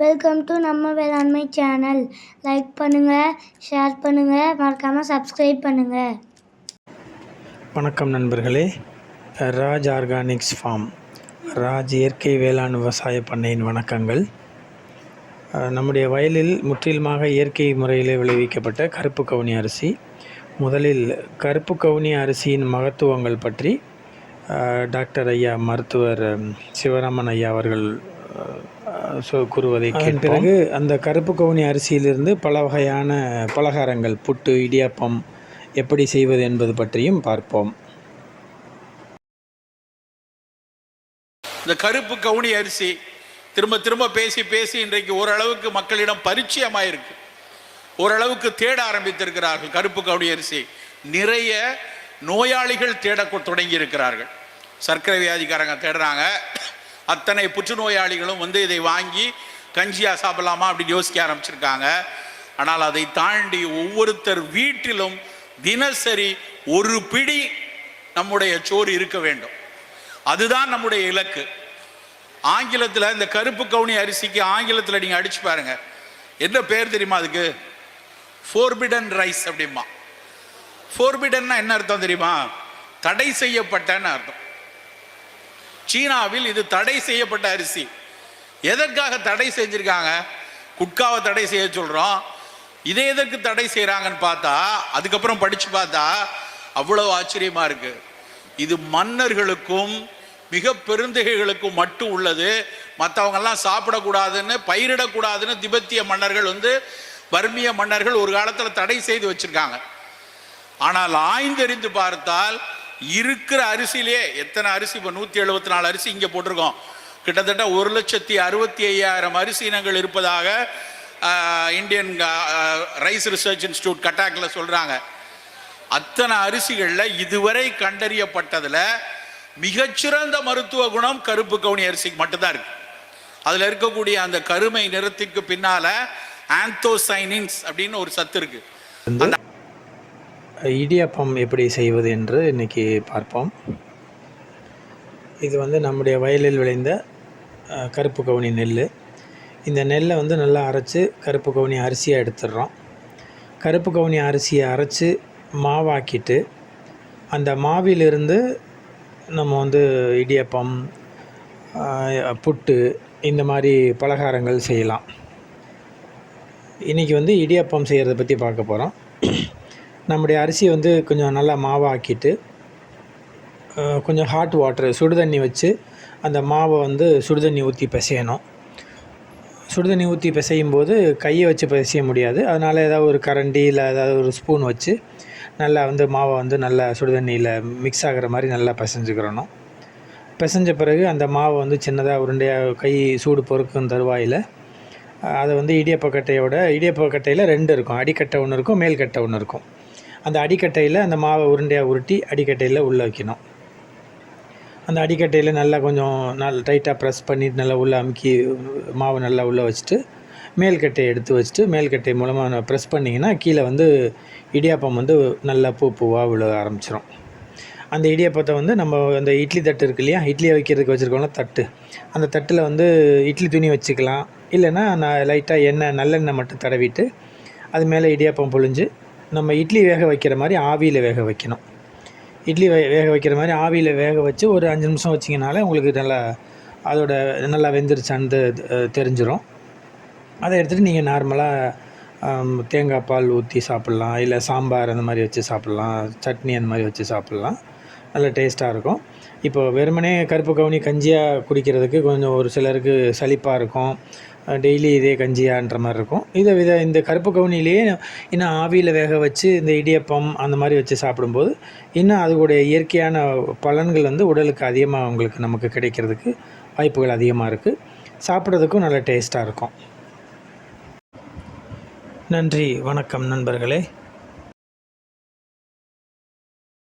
Welcome to நம்ம வேளாண்மை channel like பண்ணுங்கள் ஷேர் பண்ணுங்கள் மறக்காமல் சப்ஸ்கிரைப் பண்ணுங்கள் வணக்கம் நண்பர்களே. Raj organics form. ராஜ் இயற்கை வேளாண் விவசாய பண்ணையின் வணக்கங்கள். நம்முடைய வயலில் முற்றிலுமாக இயற்கை முறையில் விளைவிக்கப்பட்ட கருப்பு கவுனி அரிசி. முதலில் கருப்பு கவுனி அரிசியின் மகத்துவங்கள் பற்றி டாக்டர் ஐயா மருத்துவர் சிவராமன் ஐயா அவர்கள் கூறுவதை பிறகு அந்த கருப்பு கவுனி அரிசியிலிருந்து பல வகையான பலகாரங்கள் புட்டு இடியாப்பம் எப்படி செய்வது என்பது பற்றியும் பார்ப்போம். இந்த கருப்பு கவுனி அரிசி திரும்ப திரும்ப பேசி பேசி இன்றைக்கு ஓரளவுக்கு மக்களிடம் பரிச்சயமாயிருக்கு. ஓரளவுக்கு தேட ஆரம்பித்திருக்கிறார்கள் கருப்பு கவுனி அரிசி. நிறைய நோயாளிகள் தேட தொடங்கி இருக்கிறார்கள் சர்க்கரை வியாதிக்காரங்க தேடுறாங்க. அத்தனை புற்றுநோயாளிகளும் வந்து இதை வாங்கி கஞ்சியாக சாப்பிடலாமா அப்படின்னு யோசிக்க ஆரம்பிச்சிருக்காங்க. ஆனால் அதை தாண்டி ஒவ்வொருத்தர் வீட்டிலும் தினசரி ஒரு பிடி நம்முடைய சோறு இருக்க வேண்டும். அதுதான் நம்முடைய இலக்கு. ஆங்கிலத்தில் இந்த கருப்பு கவுனி அரிசிக்கு ஆங்கிலத்தில் நீங்கள் அடிச்சு பாருங்க. என்ன பேர் தெரியுமா அதுக்கு? ஃபோர்பிடன் ரைஸ் அப்படிமா ஃபோர்பிடன்னா என்ன அர்த்தம் தெரியுமா? தடை செய்யப்பட்டன்னு அர்த்தம். சீனாவில் இது தடை செய்யப்பட்ட அரிசி. எதற்காக தடை செஞ்சிருக்காங்க? குட்காவை தடை செய்ய சொல்றோம். இதை எதற்கு தடை செய்கிறாங்கன்னு பார்த்தா அதுக்கப்புறம் படிச்சு பார்த்தா அவ்வளவு ஆச்சரியமா இருக்கு. இது மன்னர்களுக்கும் மிக பெருந்தகைகளுக்கும் மட்டும் உள்ளது. மற்றவங்கெல்லாம் சாப்பிடக்கூடாதுன்னு பயிரிடக்கூடாதுன்னு திபெத்திய மன்னர்கள் வந்து பர்மிய மன்னர்கள் ஒரு காலத்தில் தடை செய்து வச்சிருக்காங்க. ஆனால் ஆய்ந்தறிந்து பார்த்தால் இருக்கிற அரிசியிலே எத்தனை அரிசி? இப்போ நூற்றி எழுபத்தி நாலு அரிசி இங்கே போட்டிருக்கோம். கிட்டத்தட்ட ஒரு லட்சத்தி அறுபத்தி ஐயாயிரம் அரிசி இனங்கள் இருப்பதாக இந்தியன் ரைஸ் ரிசர்ச் இன்ஸ்டியூட் கட்டாக்கில் சொல்கிறாங்க அத்தனை அரிசிகளில் இதுவரை கண்டறியப்பட்டதில் மிகச்சிறந்த மருத்துவ குணம் கருப்பு கவுனி அரிசிக்கு மட்டும்தான் இருக்கு. அதில் இருக்கக்கூடிய அந்த கருமை நிறத்திற்கு பின்னால ஆந்தோசைனின்ஸ் அப்படின்னு ஒரு சத்து இருக்கு. வந்து இடியாப்பம் எப்படி செய்வது என்று இன்னைக்கு பார்ப்போம். இது வந்து நம்முடைய வயலில் விளைந்த கருப்பு கவுனி நெல் இந்த நெல்லை வந்து நல்லா அரைச்சி கருப்பு கவுனி அரிசியாக எடுத்துடுறோம். கருப்பு கவுனி அரிசியை அரைச்சி மாவாக்கிட்டு அந்த மாவிலிருந்து நம்ம வந்து இடியப்பம் புட்டு இந்த மாதிரி பலகாரங்கள் செய்யலாம். இன்றைக்கி வந்து இடியப்பம் செய்கிறத பற்றி பார்க்க போகிறோம் நம்முடைய அரிசியை வந்து கொஞ்சம் நல்லா மாவாக்கிட்டு கொஞ்சம் ஹாட் வாட்டர் சுடுதண்ணி வச்சு அந்த மாவை வந்து சுடுதண்ணி ஊற்றி பிசையணும். சுடுதண்ணி ஊற்றி பிசையும் போது கையை வச்சு பிசைய முடியாது. அதனால் ஏதாவது ஒரு கரண்டி இல்லை ஏதாவது ஒரு ஸ்பூன் வச்சு நல்லா வந்து மாவை வந்து நல்லா சுடுதண்ணியில் மிக்ஸ் ஆகிற மாதிரி நல்லா பிசைஞ்சுக்கிறணும். பிசைஞ்ச பிறகு அந்த மாவை வந்து சின்னதாக உருண்டையாக கை சூடு பொறுக்கும் தருவாயில் அதை வந்து இடியப்பக்கட்டையோட இடியப்பக்கட்டையில் ரெண்டு இருக்கும். அடிக்கட்டை ஒன்று இருக்கும் மேல்கட்டை ஒன்று இருக்கும். அந்த அடிக்கட்டையில் அந்த மாவை உருண்டையாக உருட்டி அடிக்கட்டையில் உள்ளே வைக்கணும். அந்த அடிக்கட்டையில் நல்லா கொஞ்சம் நல்லா டைட்டாக ப்ரெஸ் பண்ணிட்டு நல்லா உள்ளே அமுக்கி மாவை நல்லா உள்ளே வச்சுட்டு மேல்கட்டையை எடுத்து வச்சுட்டு மேல்கட்டை மூலமாக ப்ரெஸ் பண்ணிங்கன்னா கீழே வந்து இடியாப்பம் வந்து நல்லா பூ பூவாக விழ ஆரம்பிச்சிடும் அந்த இடியாப்பத்தை வந்து நம்ம அந்த இட்லி தட்டு இருக்கு இல்லையா? இட்லியை வைக்கிறதுக்கு வச்சுருக்கோம்ல தட்டு. அந்த தட்டில் வந்து இட்லி துணி வச்சுக்கலாம். இல்லைன்னா நான் லைட்டாக எண்ணெய் நல்லெண்ணெய் மட்டும் தடவிட்டு அது மேலே இடியாப்பம் பொழிஞ்சு நம்ம இட்லி வேக வைக்கிற மாதிரி ஆவியில் வேக வைக்கணும். இட்லி வே வேக வைக்கிற மாதிரி ஆவியில் வேக வச்சு ஒரு அஞ்சு நிமிஷம் வச்சிங்கனாலே உங்களுக்கு நல்லா அதோட நல்லா வெந்துருச்சான்னு தெரிஞ்சிடும் அதை எடுத்துகிட்டு நீங்கள் நார்மலாக தேங்காய் பால் ஊற்றி சாப்பிட்லாம். இல்லை சாம்பார் அந்த மாதிரி வச்சு சாப்பிட்லாம். சட்னி அந்த மாதிரி வச்சு சாப்பிட்லாம். நல்ல டேஸ்ட்டாக இருக்கும். இப்போ வெறுமனே கருப்பு கவுனி கஞ்சியாக குடிக்கிறதுக்கு கொஞ்சம் ஒரு சிலருக்கு சலிப்பாக இருக்கும். டெய்லி இதே கஞ்சியான்ற மாதிரி இருக்கும். இதை வித இந்த கருப்பு கவுனிலேயே இன்னும் ஆவியில் வேக வச்சு இந்த இடியப்பம் அந்த மாதிரி வச்சு சாப்பிடும்போது இன்னும் அதோடைய இயற்கையான பலன்கள் வந்து உடலுக்கு அதிகமாக உங்களுக்கு நமக்கு கிடைக்கிறதுக்கு வாய்ப்புகள் அதிகமாக இருக்குது சாப்பிட்றதுக்கும் நல்ல டேஸ்ட்டாக இருக்கும். நன்றி. வணக்கம் நண்பர்களே.